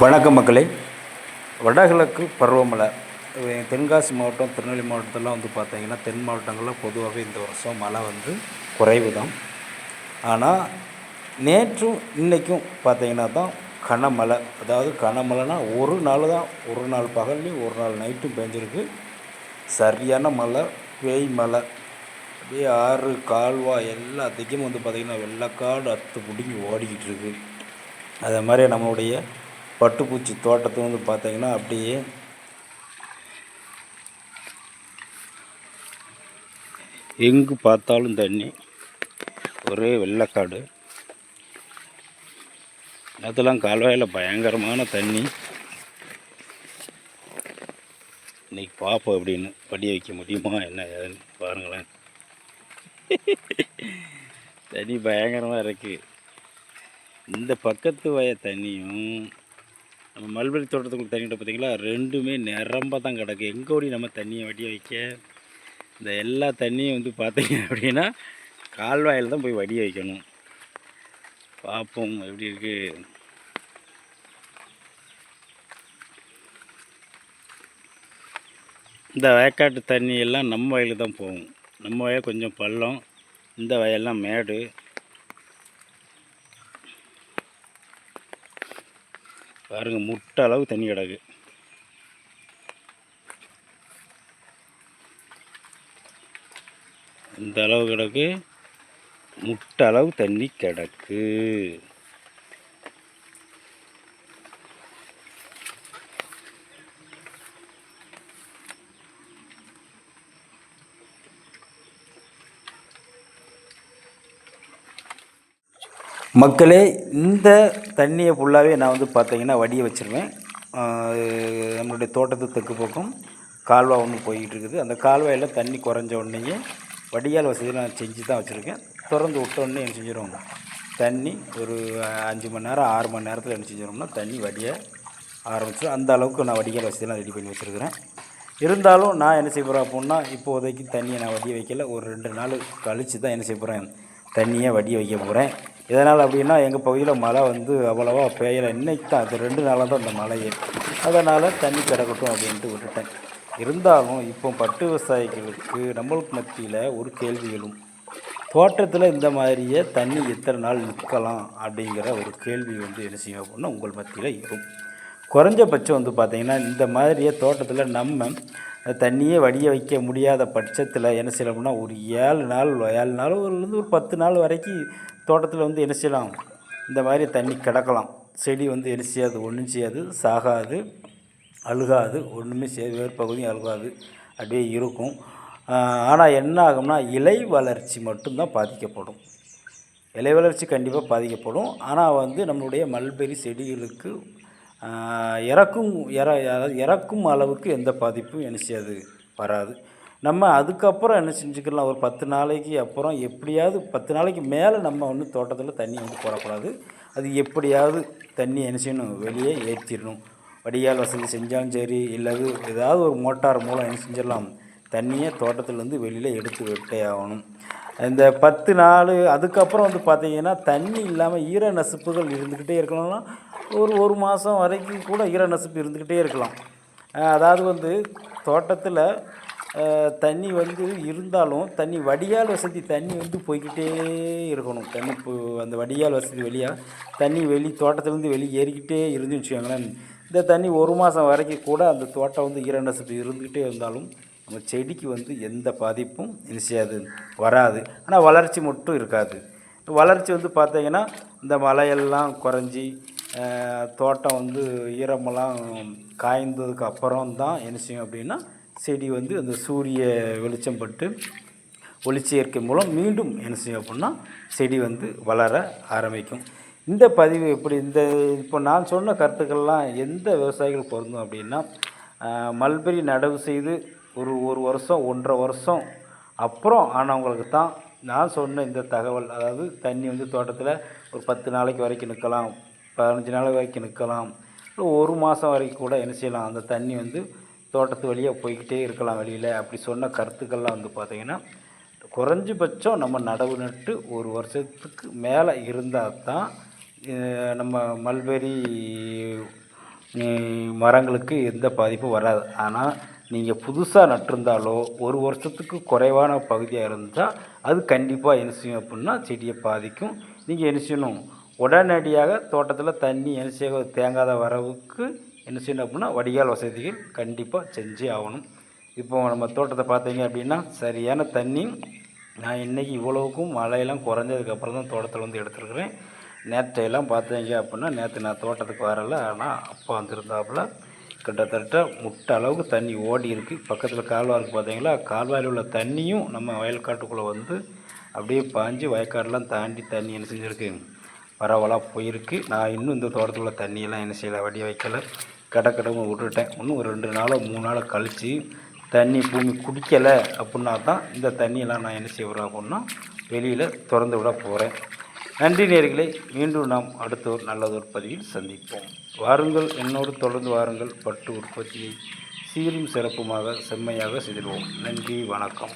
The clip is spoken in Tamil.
வணக்கம் மக்களே. வடகிழக்கு பருவமழை தென்காசி மாவட்டம் திருநெல்வேலி மாவட்டத்திலாம் வந்து பார்த்தீங்கன்னா தென் மாவட்டங்களில் பொதுவாகவே இந்த வருஷம் மழை வந்து குறைவு தான் ஆனால் நேற்றும் இன்றைக்கும் பார்த்தீங்கன்னா தான் கனமழை. அதாவது கனமழைனா ஒரு நாள் தான் ஒரு நாள் பகல்லையும் ஒரு நாள் நைட்டும் பெஞ்சிருக்கு. சரியான மழை பேய் மழை அப்படியே ஆறு கால்வாய் எல்லாத்துக்கும் வந்து பார்த்திங்கன்னா வெள்ளக்காடு அத்து பிடிங்கி ஓடிக்கிட்டு இருக்குது அதே மாதிரி நம்மளுடைய பட்டுப்பூச்சி தோட்டத்தை வந்து பார்த்தீங்கன்னா அப்படியே எங்கு பார்த்தாலும் தண்ணி ஒரே வெள்ளக்காடு. அதெல்லாம் கால்வாயில் பயங்கரமான தண்ணி. இன்னைக்கு பார்ப்போம் அப்படின்னு படி வைக்க முடியுமா என்ன ஏதுன்னு பாருங்களேன். தண்ணி பயங்கரமாக இருக்குது இந்த பக்கத்து வய தண்ணியும் நம்ம மல்பெரி தோட்டத்துக்குள்ள தண்ணிகிட்ட பார்த்திங்களா? ரெண்டுமே நிரம்ப தான் கிடக்கு. எங்கே ஓடி நம்ம தண்ணியை வடி வைக்க இந்த எல்லா தண்ணியும் வந்து பார்த்தீங்க அப்படின்னா கால்வாயில் தான் போய் வடி வைக்கணும். பார்ப்போம் எப்படி இருக்கு. இந்த வயக்காட்டு தண்ணி எல்லாம் நம்ம வயலுக்கு தான் போகும். நம்ம வயல் கொஞ்சம் பள்ளம் இந்த வயல்லாம் மேடு. பாருங்கள் முட்டை அளவு தண்ணி கிடக்கு. இந்த அளவு கிடக்கு முட்டை அளவு தண்ணி கிடக்கு. மக்களே இந்த தண்ணியை ஃபுல்லாகவே நான் வந்து பார்த்தீங்கன்னா வடிய வச்சுருவேன். நம்மளுடைய தோட்டத்து தெற்கு பக்கம் கால்வா ஒன்று போய்கிட்டு இருக்குது. அந்த கால்வாயில் தண்ணி குறைஞ்ச உடனேயே வடிகால் வசதி நான் செஞ்சு தான் வச்சுருக்கேன். திறந்து விட்ட உடனே என்ன செஞ்சிடும் தண்ணி ஒரு அஞ்சு மணி நேரம் ஆறு மணி நேரத்தில் என்ன செஞ்சிடும்னா தண்ணி வடிய ஆரம்பிச்சிடும் அந்த அளவுக்கு நான் வடிகால் வசதியெல்லாம் ரெடி பண்ணி வச்சுருக்கிறேன். இருந்தாலும் நான் என்ன செய்ய போகிறேன் அப்படின்னா இப்போதைக்கு தண்ணியை நான் வடிய வைக்கல. ஒரு ரெண்டு நாள் கழித்து தான் என்ன செய்ய போகிறேன் தண்ணியை வடிய வைக்க போகிறேன் இதனால் அப்படின்னா எங்கள் பகுதியில் மழை வந்து அவ்வளோவா பெய்யலை. இன்னைக்கு தான் அது ரெண்டு நாளாக தான் அந்த மழையே. அதனால் தண்ணி கிடக்கட்டும் அப்படின்ட்டு விட்டுட்டேன். இருந்தாலும் இப்போ பட்டு விவசாயிகளுக்கு நம்மளுக்கு மத்தியில் ஒரு கேள்வி எழும். தோட்டத்தில் இந்த மாதிரியே தண்ணி எத்தனை நாள் நிற்கலாம் அப்படிங்கிற ஒரு கேள்வி வந்து என்ன செய்யும் அப்படின்னா உங்கள் மத்தியில் இருக்கும் குறைஞ்சபட்சம் வந்து பார்த்திங்கன்னா இந்த மாதிரியே தோட்டத்தில் நம்ம தண்ணியே வடிய வைக்க முடியாத பட்சத்தில் என்ன செய்யணும்னா ஒரு ஏழு நாள் ஏழு நாள் ஒரு பத்து நாள் வரைக்கும் தோட்டத்தில் வந்து என்ன செய்யலாம்? இந்த மாதிரி தண்ணி கிடக்கலாம். செடி வந்து என்ன செய்யாது? ஒன்றும் செய்யாது. சாகாது. அழுகாது. ஒன்றுமே செய்யாது. வேறு பகுதியும் அழுகாது. அப்படியே இருக்கும். ஆனால் என்ன ஆகும்னா இலை வளர்ச்சி மட்டும்தான் பாதிக்கப்படும். இலை வளர்ச்சி கண்டிப்பாக பாதிக்கப்படும். ஆனால் வந்து நம்மளுடைய மல்பெரி செடிகளுக்கு இறக்கும் இற இறக்கும் அளவுக்கு எந்த பாதிப்பும் என்ன செய்யாது? வராது. நம்ம அதுக்கப்புறம் என்ன செஞ்சுக்கலாம்? ஒரு பத்து நாளைக்கு அப்புறம் எப்படியாவது பத்து நாளைக்கு மேலே நம்ம வந்து தோட்டத்தில் தண்ணி வந்து போடக்கூடாது. அது எப்படியாவது தண்ணி என்ன செய்யணும்? வெளியே ஏற்றிடணும் வடிகால் வசதி செஞ்சாலும் சரி இல்லாது ஏதாவது ஒரு மோட்டார் மூலம் என்ன செஞ்சிடலாம்? தண்ணியை தோட்டத்துலேருந்து வெளியில் எடுத்து விட்டே ஆகணும். இந்த பத்து நாள் அதுக்கப்புறம் வந்து பார்த்திங்கன்னா தண்ணி இல்லாமல் ஈர நசுப்புகள் இருந்துக்கிட்டே இருக்கணும்னா ஒரு ஒரு மாதம் வரைக்கும் கூட ஈர நசுப்பு இருந்துக்கிட்டே இருக்கலாம். அதாவது வந்து தோட்டத்தில் தண்ணி வந்து இருந்தாலும் தண்ணி வடிகால் வசதி தண்ணி வந்து போய்கிட்டே இருக்கணும். தண்ணி இப்போ அந்த வடிகால் வசதி வழியாக தண்ணி வெளி தோட்டத்துலேருந்து வெளியே ஏறிக்கிட்டே இருந்து வச்சுக்கோங்களேன். இந்த தண்ணி ஒரு மாதம் வரைக்கும் கூட அந்த தோட்டம் வந்து ஈர நசுப்பு இருந்துக்கிட்டே இருந்தாலும் நம்ம செடிக்கு வந்து எந்த பாதிப்பும் என்ன செய்யாது வராது. ஆனால் வளர்ச்சி மட்டும் இருக்காது. வளர்ச்சி வந்து பார்த்திங்கன்னா இந்த மலையெல்லாம் குறைஞ்சி தோட்டம் வந்து ஈரமெல்லாம் காய்ந்ததுக்கு அப்புறம் தான் என்ன செய்யும் அப்படின்னா செடி வந்து அந்த சூரிய வெளிச்சம் பட்டு ஒளிச்சேர்க்கை மூலம் மீண்டும் என்ன செய்யும் அப்படின்னா செடி வந்து வளர ஆரம்பிக்கும். இந்த பதிவு எப்படி இந்த இப்போ நான் சொன்ன கருத்துக்கள்லாம் எந்த விவசாயிகள் பொருந்தும் அப்படின்னா மல்பெரி நடவு செய்து ஒரு ஒரு வருஷம் ஒன்றரை வருஷம் அப்புறம் ஆனவங்களுக்கு தான் நான் சொன்ன இந்த தகவல். அதாவது தண்ணி வந்து தோட்டத்தில் ஒரு பத்து நாளைக்கு வரைக்கும் நிற்கலாம் பதினஞ்சு நாள் வரைக்கும் நிற்கலாம் ஒரு மாதம் வரைக்கும் கூட என்ன செய்யலாம் அந்த தண்ணி வந்து தோட்டத்து வழியாக போய்கிட்டே இருக்கலாம் வெளியில். அப்படி சொன்ன கருத்துக்கள்லாம் வந்து பார்த்திங்கன்னா குறைஞ்சபட்சம் நம்ம நடவு நட்டு ஒரு வருஷத்துக்கு மேலே இருந்தால் தான் நம்ம மல்பெரி மரங்களுக்கு எந்த பாதிப்பும் வராது. ஆனால் நீங்கள் புதுசாக நட்டிருந்தாலோ ஒரு வருஷத்துக்கு குறைவான பகுதியாக இருந்தால் அது கண்டிப்பாக என்ன செய்யும் அப்படின்னா செடியை பாதிக்கும். நீங்கள் என்ன செய்யணும்? உடனடியாக தோட்டத்தில் தண்ணி என்ன செய்ய தேங்காத வரவுக்கு என்ன செய்யணும் அப்படின்னா வடிகால் வசதிகள் கண்டிப்பாக செஞ்சே ஆகணும். இப்போ நம்ம தோட்டத்தை பார்த்தீங்க அப்படின்னா சரியான தண்ணி நான் இன்றைக்கி இவ்வளவுக்கும் மழையெல்லாம் குறைஞ்சதுக்கப்புறம் தான் தோட்டத்தில் வந்து எடுத்துருக்குறேன். நேற்றையெல்லாம் பார்த்தீங்க அப்படின்னா நேற்று நான் தோட்டத்துக்கு வரல. ஆனால் அப்பா வந்திருந்தாப்புல கிட்டத்தட்ட முட்டை அளவுக்கு தண்ணி ஓடி இருக்குது பக்கத்தில் கால்வாய் இருக்குது பார்த்தீங்களா? கால்வாயில் உள்ள தண்ணியும் நம்ம வயல்காட்டுக்குள்ளே வந்து அப்படியே பாஞ்சு வயக்காடெலாம் தாண்டி தண்ணி என்ன செஞ்சுருக்கு? பரவலாக போயிருக்கு. நான் இன்னும் இந்த தோட்டத்தில் உள்ள தண்ணியெல்லாம் என்ன செய்யலை வடி வைக்கலை. கடை விட்டுட்டேன். இன்னும் ஒரு ரெண்டு நாளோ மூணு நாளோ கழித்து தண்ணி பூமி குடிக்கலை அப்படின்னா தான் இந்த தண்ணியெல்லாம் நான் என்ன செய்வேன் அப்படின்னா வெளியில் திறந்து விட போகிறேன் நன்றி நேர்களை மீண்டும் நாம் அடுத்த ஒரு நல்லதொரு பதிவில் சந்திப்போம். வாருங்கள் என்னோடு தொடர்ந்து வாருங்கள். பட்டு உற்பத்தியை சீரும் சிறப்புமாக செம்மையாக செய்திடுவோம். நன்றி வணக்கம்.